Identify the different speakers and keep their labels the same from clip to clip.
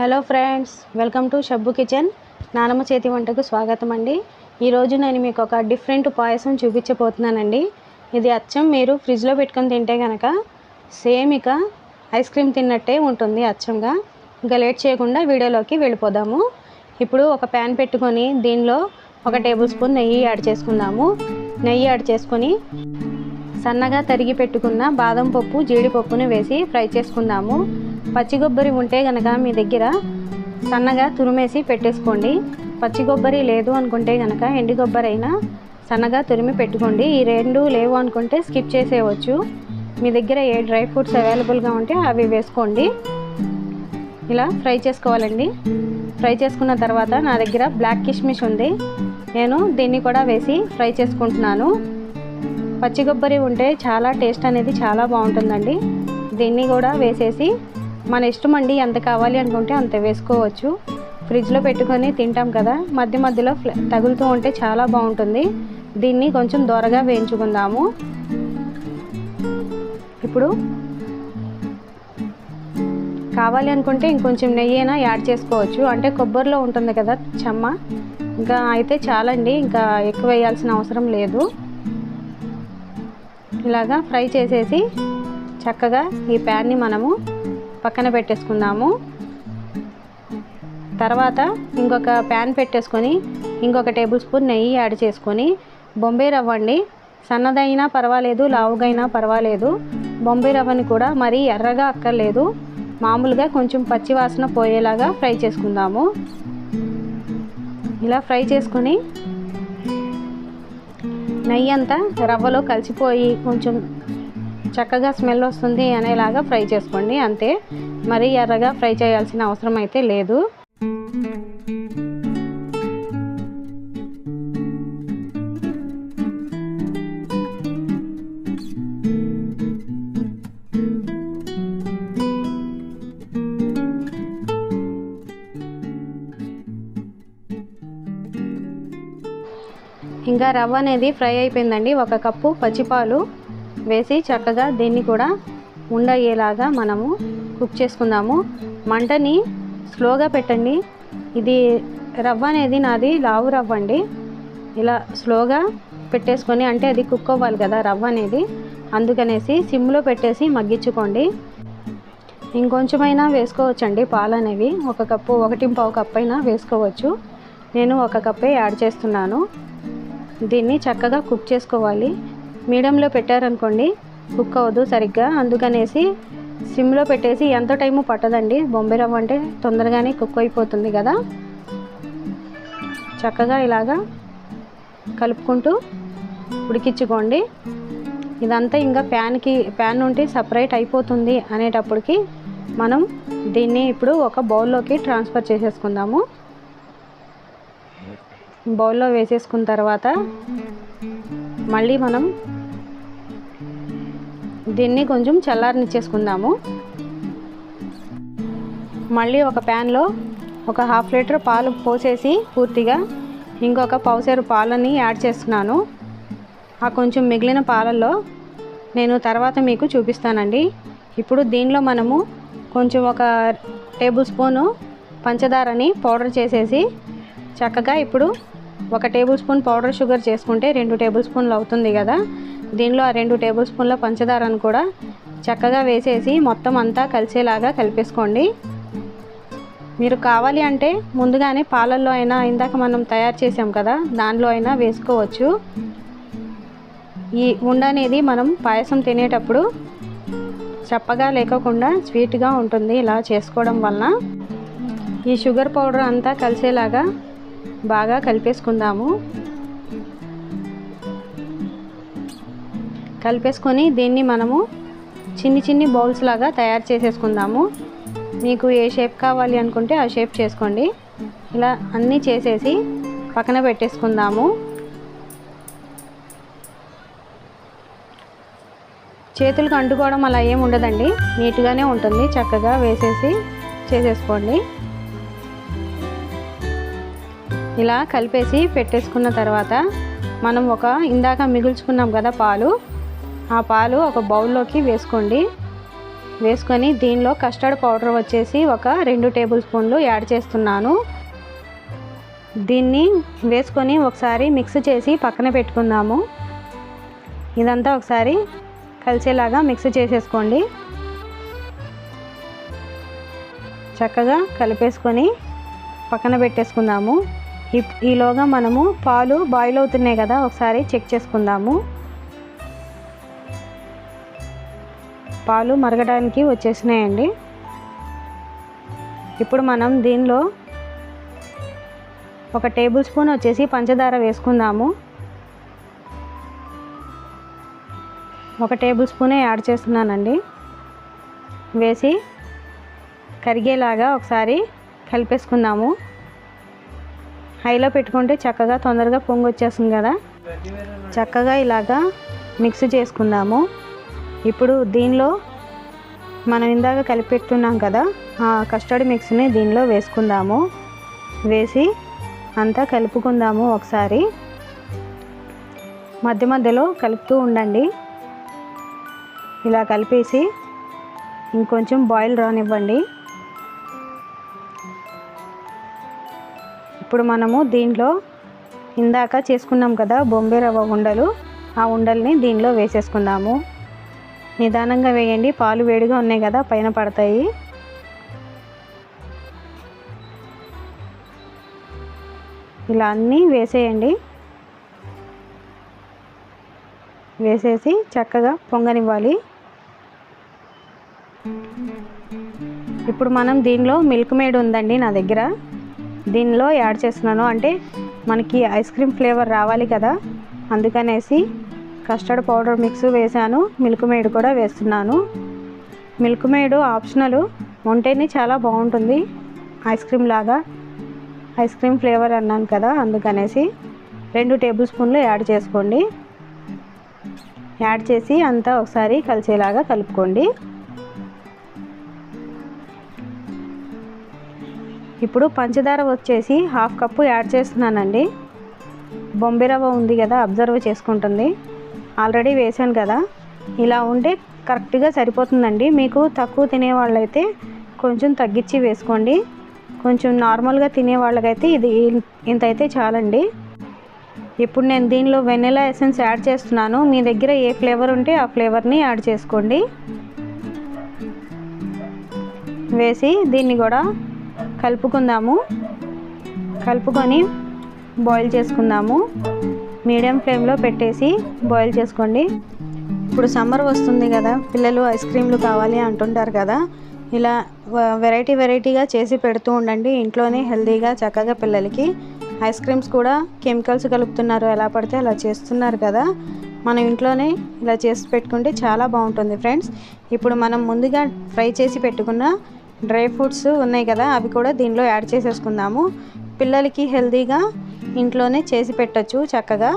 Speaker 1: Hello friends welcome to Shabbu kitchen. నానమ్మ చేతి వంటకు స్వాగతం అండి. ఈరోజు నేను మీకు ఒక డిఫరెంట్ పాయసం చూపించబోతున్నానండి. ఇది అచ్చం మీరు ఫ్రిడ్జ్లో పెట్టుకొని తింటే కనుక సేమ్ ఇక ఐస్ క్రీమ్ తిన్నట్టే ఉంటుంది అచ్చంగా. ఇంకా లేట్ చేయకుండా వీడియోలోకి వెళ్ళిపోదాము. ఇప్పుడు ఒక ప్యాన్ పెట్టుకొని దీనిలో ఒక టేబుల్ స్పూన్ నెయ్యి యాడ్ చేసుకుందాము. నెయ్యి యాడ్ చేసుకొని సన్నగా తరిగి పెట్టుకున్న బాదం పప్పు జీడిపప్పును వేసి ఫ్రై చేసుకుందాము. పచ్చి కొబ్బరి ఉంటే కనుక మీ దగ్గర సన్నగా తురిమేసి పెట్టేసుకోండి. పచ్చి కొబ్బరి లేదు అనుకుంటే కనుక ఎండి కొబ్బరి అయినా సన్నగా తురిమి పెట్టుకోండి. ఈ రెండు లేవు అనుకుంటే స్కిప్ చేసేయవచ్చు. మీ దగ్గర ఏ డ్రై ఫ్రూట్స్ అవైలబుల్గా ఉంటే అవి వేసుకోండి. ఇలా ఫ్రై చేసుకోవాలండి. ఫ్రై చేసుకున్న తర్వాత నా దగ్గర బ్లాక్ కిష్మిష్ ఉంది. నేను దీన్ని కూడా వేసి ఫ్రై చేసుకుంటున్నాను. పచ్చి కొబ్బరి ఉంటే చాలా టేస్ట్ అనేది చాలా బాగుంటుందండి. దీన్ని కూడా వేసేసి మన ఇష్టం అండి ఎంత కావాలి అనుకుంటే అంత వేసుకోవచ్చు. ఫ్రిడ్జ్లో పెట్టుకొని తింటాం కదా మధ్య మధ్యలో తగులుతూ ఉంటే చాలా బాగుంటుంది. దీన్ని కొంచెం దొరగా వేయించుకుందాము. ఇప్పుడు కావాలి అనుకుంటే ఇంకొంచెం నెయ్యి యాడ్ చేసుకోవచ్చు. అంటే కొబ్బరిలో ఉంటుంది కదా చెమ్మ. ఇంకా అయితే చాలండి ఇంకా ఎక్కువ వేయాల్సిన అవసరం లేదు. ఇలాగా ఫ్రై చేసేసి చక్కగా ఈ ప్యాన్ని మనము పక్కన పెట్టేసుకుందాము. తర్వాత ఇంకొక ప్యాన్ పెట్టేసుకొని ఇంకొక టేబుల్ స్పూన్ నెయ్యి యాడ్ చేసుకొని బొంబే రవ్వ అండి సన్నదైనా పర్వాలేదు లావుగైనా పర్వాలేదు. బొంబే రవ్వని కూడా మరీ ఎర్రగా అక్కర్లేదు. మామూలుగా కొంచెం పచ్చివాసన పోయేలాగా ఫ్రై చేసుకుందాము. ఇలా ఫ్రై చేసుకొని నెయ్యి అంతా రవ్వలో కలిసిపోయి కొంచెం చక్కగా స్మెల్ వస్తుంది అనేలాగా ఫ్రై చేసుకోండి అంతే. మరీ ఎర్రగా ఫ్రై చేయాల్సిన అవసరం అయితే లేదు. ఇంకా రవ్వ అనేది ఫ్రై అయిపోయిందండి. ఒక కప్పు పచ్చిపాలు వేసి చక్కగా దీన్ని కూడా ఉండయ్యేలాగా మనము కుక్ చేసుకుందాము. మంటని స్లోగా పెట్టండి. ఇది రవ్వ అనేది నాది లావు రవ్వ అండి. ఇలా స్లోగా పెట్టేసుకొని అంటే అది కుక్ అవ్వాలి కదా రవ్వ అనేది. అందుకనేసి సిమ్లో పెట్టేసి మగ్గించుకోండి. ఇంకొంచెమైనా వేసుకోవచ్చండి పాలు అనేవి. ఒక కప్పు ఒకటి పావు కప్పు అయినా వేసుకోవచ్చు. నేను ఒక కప్పే యాడ్ చేస్తున్నాను. దీన్ని చక్కగా కుక్ చేసుకోవాలి. మీడియంలో పెట్టారనుకోండి కుక్ అవ్వదు సరిగ్గా. అందుకనేసి సిమ్లో పెట్టేసి ఎంత టైము పట్టదండి? బొంబే రవ్వ అంటే తొందరగానే కుక్ అయిపోతుంది కదా. చక్కగా ఇలాగా కలుపుకుంటూ ఉడికించుకోండి. ఇదంతా ఇంకా ప్యాన్కి ప్యాన్ నుండి సపరేట్ అయిపోతుంది అనేటప్పటికి మనం దీన్ని ఇప్పుడు ఒక బౌల్లోకి ట్రాన్స్ఫర్ చేసేసుకుందాము. బౌల్లో వేసేసుకున్న తర్వాత మళ్ళీ మనం దీన్ని కొంచెం చల్లారనిచ్చేసుకుందాము మళ్ళీ ఒక ప్యాన్లో ఒక హాఫ్ లీటర్ పాలు పోసేసి పూర్తిగా ఇంకొక పౌసేరు పాలని యాడ్ చేస్తున్నాను. ఆ కొంచెం మిగిలిన పాలల్లో నేను తర్వాత మీకు చూపిస్తానండి. ఇప్పుడు దీనిలో మనము కొంచెం ఒక టేబుల్ స్పూను పంచదారని పౌడర్ చేసేసి చక్కగా ఇప్పుడు ఒక టేబుల్ స్పూన్ పౌడర్ షుగర్ చేసుకుంటే రెండు టేబుల్ స్పూన్లు అవుతుంది కదా. దీనిలో ఆ రెండు టేబుల్ స్పూన్ల పంచదారను కూడా చక్కగా వేసేసి మొత్తం అంతా కలిసేలాగా కలిపేసుకోండి. మీరు కావాలి అంటే ముందుగానే పాలల్లో అయినా ఇందాక మనం తయారు చేసాం కదా దానిలో అయినా వేసుకోవచ్చు. ఈ ఉండ అనేది మనం పాయసం తినేటప్పుడు చప్పగా లేకోకుండా స్వీట్గా ఉంటుంది ఇలా చేసుకోవడం వలన. ఈ షుగర్ పౌడర్ అంతా కలిసేలాగా బాగా కలిపేసుకుందాము. కలిపేసుకొని దీన్ని మనము చిన్ని చిన్ని బౌల్స్ లాగా తయారు చేసేసుకుందాము. మీకు ఏ షేప్ కావాలి అనుకుంటే ఆ షేప్ చేసుకోండి. ఇలా అన్నీ చేసేసి పక్కన పెట్టేసుకుందాము. చేతులకు అంటుకోవడం అలా ఏం ఉండదండి. నీట్గానే ఉంటుంది. చక్కగా వేసేసి చేసేసుకోండి. ఇలా కలిపేసి పెట్టేసుకున్న తర్వాత మనం ఒక ఇందాక మిగుల్చుకున్నాం కదా పాలు. ఆ పాలు ఒక బౌల్లోకి వేసుకోండి. వేసుకొని దీనిలో కస్టర్డ్ పౌడర్ వచ్చేసి ఒక రెండు టేబుల్ స్పూన్లు యాడ్ చేస్తున్నాను. దీన్ని వేసుకొని ఒకసారి మిక్స్ చేసి పక్కన పెట్టుకుందాము. ఇదంతా ఒకసారి కలిసేలాగా మిక్స్ చేసేసుకోండి. చక్కగా కలిపేసుకొని పక్కన పెట్టేసుకుందాము. ఈ- ఈలోగా మనము పాలు బాయిల్ అవుతున్నాయి కదా ఒకసారి చెక్ చేసుకుందాము. పాలు మరగడానికి వచ్చేసినాయండి. ఇప్పుడు మనం దీనిలో ఒక టేబుల్ స్పూన్ వచ్చేసి పంచదార వేసుకుందాము. ఒక టేబుల్ స్పూనే యాడ్ చేస్తున్నానండి. వేసి కరిగేలాగా ఒకసారి కలిపేసుకుందాము. హైలో పెట్టుకుంటే చక్కగా తొందరగా పొంగు వచ్చేస్తుంది కదా. చక్కగా ఇలాగా మిక్స్ చేసుకుందాము. ఇప్పుడు దీనిలో మనం ఇందాక కలిపెట్టున్నాం కదా ఆ కస్టర్డ్ మిక్స్ని దీనిలో వేసుకుందాము. వేసి అంతా కలుపుకుందాము ఒకసారి. మధ్య మధ్యలో కలుపుతూ ఉండండి. ఇలా కలిపేసి ఇంకొంచెం బాయిల్ రానివ్వండి. ఇప్పుడు మనము దీంట్లో ఇందాక చేసుకున్నాం కదా బొంబే రవ్వ ఉండలు ఆ ఉండల్ని దీనిలో వేసేసుకుందాము. నిదానంగా వేయండి. పాలు వేడిగా ఉన్నాయి కదా పైన పడతాయి. ఇలా అన్నీ వేసేయండి. వేసేసి చక్కగా పొంగనివ్వాలి. ఇప్పుడు మనం దీనిలో మిల్క్ మేడ్ ఉందండి నా దగ్గర. దీనిలో యాడ్ చేస్తున్నాను. అంటే మనకి ఐస్ క్రీమ్ ఫ్లేవర్ రావాలి కదా. అందుకనేసి కస్టర్డ్ పౌడర్ మిక్స్ వేసాను మిల్క్ మేడ్ కూడా వేస్తున్నాను. మిల్క్ మేడ్ ఆప్షనల్ ఉంటేనే చాలా బాగుంటుంది. ఐస్ క్రీమ్ లాగా. ఐస్ క్రీమ్ ఫ్లేవర్ అన్నాను కదా అందుకనేసి రెండు టేబుల్ స్పూన్లు యాడ్ చేసుకోండి. యాడ్ చేసి అంతా ఒకసారి కలిసేలాగా కలుపుకోండి. ఇప్పుడు పంచదార వచ్చేసి హాఫ్ కప్పు యాడ్ చేస్తున్నానండి. బొంబే రవ్వ ఉంది కదా అబ్జర్వ్ చేసుకుంటుంది. ఆల్రెడీ వేసాను కదా. ఇలా ఉంటే కరెక్ట్గా సరిపోతుందండి. మీకు తక్కువ తినే వాళ్ళైతే కొంచెం తగ్గించి వేసుకోండి. కొంచెం నార్మల్గా తినే వాళ్ళకైతే ఇది ఇంత అయితే చాలండి. ఇప్పుడు నేను దీనిలో వెనిలా ఎసెన్స్ యాడ్ చేస్తున్నాను. మీ దగ్గర ఏ ఫ్లేవర్ ఉంటే ఆ ఫ్లేవర్ని యాడ్ చేసుకోండి. వేసి దీన్ని కూడా కలుపుకుందాము. కలుపుకొని బాయిల్ చేసుకుందాము. మీడియం ఫ్లేమ్లో పెట్టేసి బాయిల్ చేసుకోండి. ఇప్పుడు సమ్మర్ వస్తుంది కదా పిల్లలు ఐస్ క్రీమ్లు కావాలి అంటుంటారు కదా ఇలా వెరైటీ వెరైటీగా చేసి పెడుతూ ఉండండి. ఇంట్లోనే హెల్తీగా చక్కగా పిల్లలకి ఐస్ క్రీమ్స్ కూడా కెమికల్స్ కలుపుతున్నారు. ఎలా పడితే అలా చేస్తున్నారు కదా మనం ఇంట్లోనే ఇలా చేసి పెట్టుకుంటే చాలా బాగుంటుంది ఫ్రెండ్స్. ఇప్పుడు మనం ముందుగా ఫ్రై చేసి పెట్టుకున్న డ్రై ఫ్రూట్స్ ఉన్నాయి కదా అవి కూడా దీనిలో యాడ్ చేసేసుకుందాము. పిల్లలకి హెల్తీగా ఇంట్లోనే చేసి పెట్టచ్చు చక్కగా.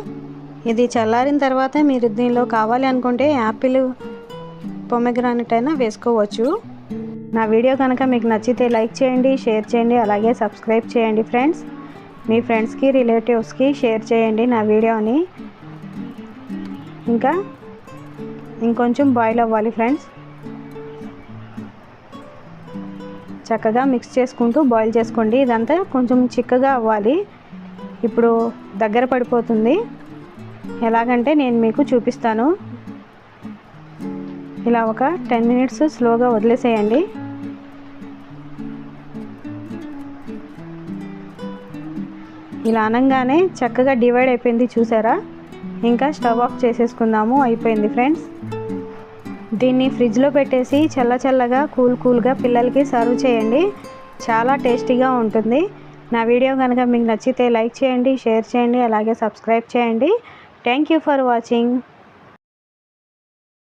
Speaker 1: ఇది చల్లారిన తర్వాత మీరు దీనిలో కావాలి అనుకుంటే యాపిల్ పొమెగ్రానెట్ అయినా వేసుకోవచ్చు. నా వీడియో కనుక మీకు నచ్చితే లైక్ చేయండి షేర్ చేయండి అలాగే సబ్స్క్రైబ్ చేయండి ఫ్రెండ్స్. మీ ఫ్రెండ్స్కి రిలేటివ్స్కి షేర్ చేయండి నా వీడియోని. ఇంకా ఇంకొంచెం బాయిల్ అవ్వాలి ఫ్రెండ్స్. చక్కగా మిక్స్ చేసుకుంటూ బాయిల్ చేసుకోండి. ఇదంతా కొంచెం చిక్కగా అవ్వాలి. ఇప్పుడు దగ్గర పడిపోతుంది. ఎలాగంటే నేను మీకు చూపిస్తాను. ఇలా ఒక టెన్ మినిట్స్ స్లోగా వదిలేసేయండి. ఇలా అనగానే చక్కగా డివైడ్ అయిపోయింది చూసారా? ఇంకా స్టవ్ ఆఫ్ చేసేసుకుందాము అయిపోయింది ఫ్రెండ్స్. దీన్ని ఫ్రిడ్జ్లో పెట్టేసి చల్ల చల్లగా కూల్ కూల్గా పిల్లలకి సర్వ్ చేయండి. చాలా టేస్టీగా ఉంటుంది. నా వీడియో కనుక మీకు నచ్చితే లైక్ చేయండి షేర్ చేయండి అలాగే సబ్స్క్రైబ్ చేయండి. Thank you for watching